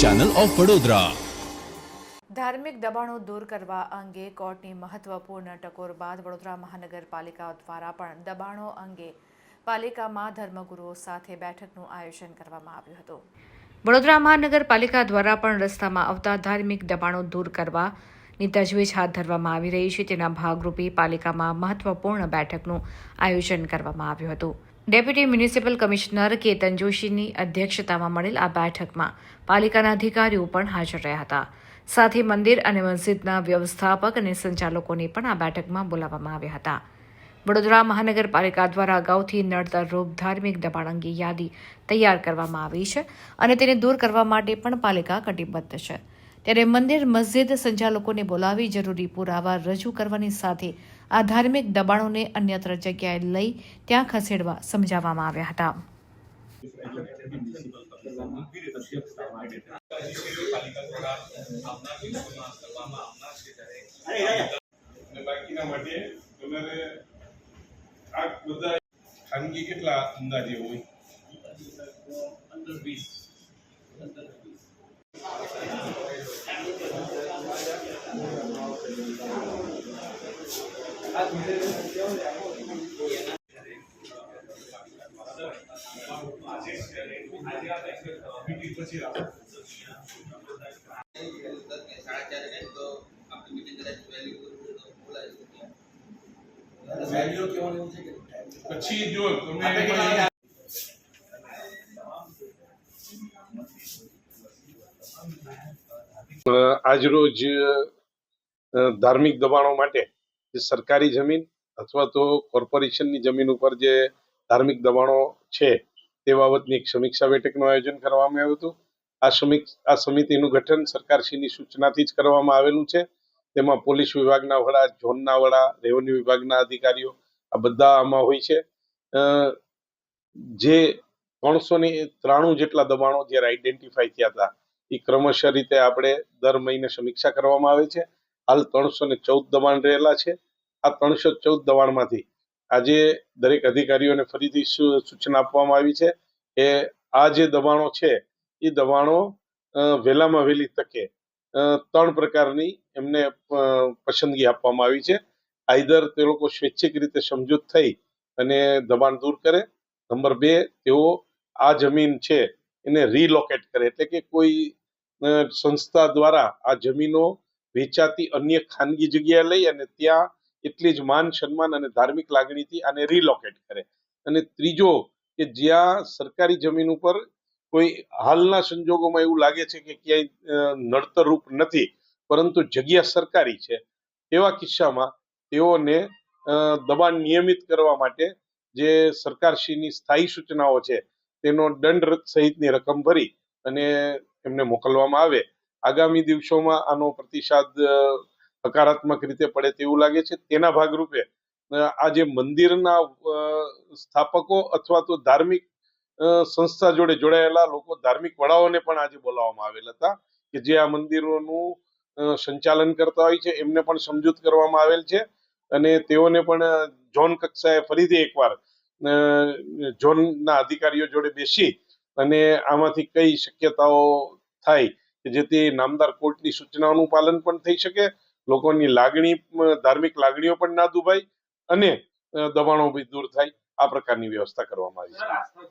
Channel of Vadodara ધાર્મિક દબાણો દૂર કરવા અંગે કોર્ટની મહત્વપૂર્ણ ટકોર બાદ વડોદરા મહાનગરપાલિકા દ્વારા પણ દબાણો અંગે પાલિકામાં ધર્મગુરુઓ સાથે બેઠકનું આયોજન કરવામાં આવ્યું હતું. વડોદરા મહાનગરપાલિકા દ્વારા પણ રસ્તામાં આવતા ધાર્મિક દબાણો દૂર કરવાની તજવીજ હાથ ધરવામાં આવી રહી છે. તેના ભાગરૂપે પાલિકામાં મહત્વપૂર્ણ બેઠકનું આયોજન કરવામાં આવ્યું હતું. ડેપ્યુટી મ્યુનિસિપલ કમિશનર કેતન જોશીની અધ્યક્ષતામાં મળેલ આ બેઠકમાં પાલિકાના અધિકારીઓ પણ હાજર રહ્યા હતા. સાથે મંદિર અને મસ્જિદના વ્યવસ્થાપક અને સંચાલકોને પણ આ બેઠકમાં બોલાવવામાં આવ્યા હતા. વડોદરા મહાનગરપાલિકા દ્વારા અગાઉથી નડતરરૂપ ધાર્મિક દબાણ અંગે યાદી તૈયાર કરવામાં આવી છે અને તેને દૂર કરવા માટે પણ પાલિકા કટિબદ્ધ છે. ત્યારે મંદિર મસ્જિદ સંચાલકોને બોલાવી જરૂરી પુરાવા રજૂ કરવાની સાથે આ ધાર્મિક દબાણોને અન્યત્ર જગ્યાએ લઈ ત્યાં ખસેડવા સમજાવવામાં આવ્યા હતા. ખાનગી કેટલા અંદાજે હોય પછી આપણે સાડા ચાર રહે તો આપણી મીટિંગ કદાચ વહેલી પૂરી તો બોલાવી શકીએ પછી જો તમે આજરોજ અ, ધાર્મિક દબાણો માટે જે સરકારી જમીન અથવા તો કોર્પોરેશનની જમીન ઉપર જે ધાર્મિક દબાણો છે, તે બાબતની એક સમીક્ષા બેઠકનું આયોજન કરવામાં આવ્યું હતું. આ સમીક્ષ આ સમિતિનું ગઠન સરકારશ્રીની સૂચનાથી જ કરવામાં આવેલું છે. તેમાં પોલીસ વિભાગના વડા, ઝોનના વડા, રેવન્યુ વિભાગના અધિકારીઓ, આ બધા આમાં હોય છે. જે ત્રણસો ને ત્રાણું જેટલા દબાણો જ્યારે આઈડેન્ટિફાઈ થયા હતા, એ ક્રમશઃ રીતે આપણે દર મહિને સમીક્ષા કરવામાં આવે છે. હાલ ત્રણસો ને ચૌદ દબાણ રહેલા છે. આ ત્રણસો ચૌદ દબાણમાંથી આજે દરેક અધિકારીઓને ફરીથી સૂચના આપવામાં આવી છે કે આ જે દબાણો છે, એ દબાણો વહેલામાં વહેલી તકે ત્રણ પ્રકારની એમને પસંદગી આપવામાં આવી છે. આઈધર તે લોકો સ્વૈચ્છિક રીતે સમજૂત થઈ અને દબાણ દૂર કરે. નંબર બે, તેઓ આ જમીન છે, એને રીલોકેટ કરે. એટલે કે કોઈ સંસ્થા દ્વારા આ જમીનો વેચાતી અન્ય ખાનગી જગ્યાએ લઈ અને ત્યાં એટલી જ માન, સન્માન અને ધાર્મિક લાગણીથી આને રીલોકેટ કરે. અને ત્રીજો કે જ્યાં સરકારી જમીન ઉપર કોઈ હાલના સંજોગોમાં એવું લાગે છે કે ક્યાંય નડતરરૂપ નથી, પરંતુ જગ્યા સરકારી છે, એવા કિસ્સામાં તેઓને દબાણ નિયમિત કરવા માટે જે સરકારશ્રીની સ્થાયી સૂચનાઓ છે, તેનો દંડ સહિતની રકમ ભરી અને એમને મોકલવામાં આવે. આગામી દિવસોમાં આનો પ્રતિસાદ હકારાત્મક રીતે પડે તેવું લાગે છે. તેના ભાગરૂપે આ જે મંદિરના સ્થાપકો અથવા તો ધાર્મિક સંસ્થા જોડે જોડાયેલા લોકો, ધાર્મિક વડાઓને પણ આજે બોલાવવામાં આવેલા હતા કે જે આ મંદિરોનું સંચાલન કરતા હોય છે. એમને પણ સમજૂત કરવામાં આવેલ છે અને તેઓને પણ ઝોન કક્ષાએ ફરીથી એકવાર ઝોનના અધિકારીઓ જોડે બેસી અને આમાંથી કઈ શક્યતાઓ થાય જેથી નામદાર કોર્ટની સૂચનાઓનું પાલન પણ થઈ શકે, લોકોની લાગણી ધાર્મિક લાગણીઓ પણ ના દુભાય અને દબાણો બી દૂર થાય. આ પ્રકારની વ્યવસ્થા કરવામાં આવી છે.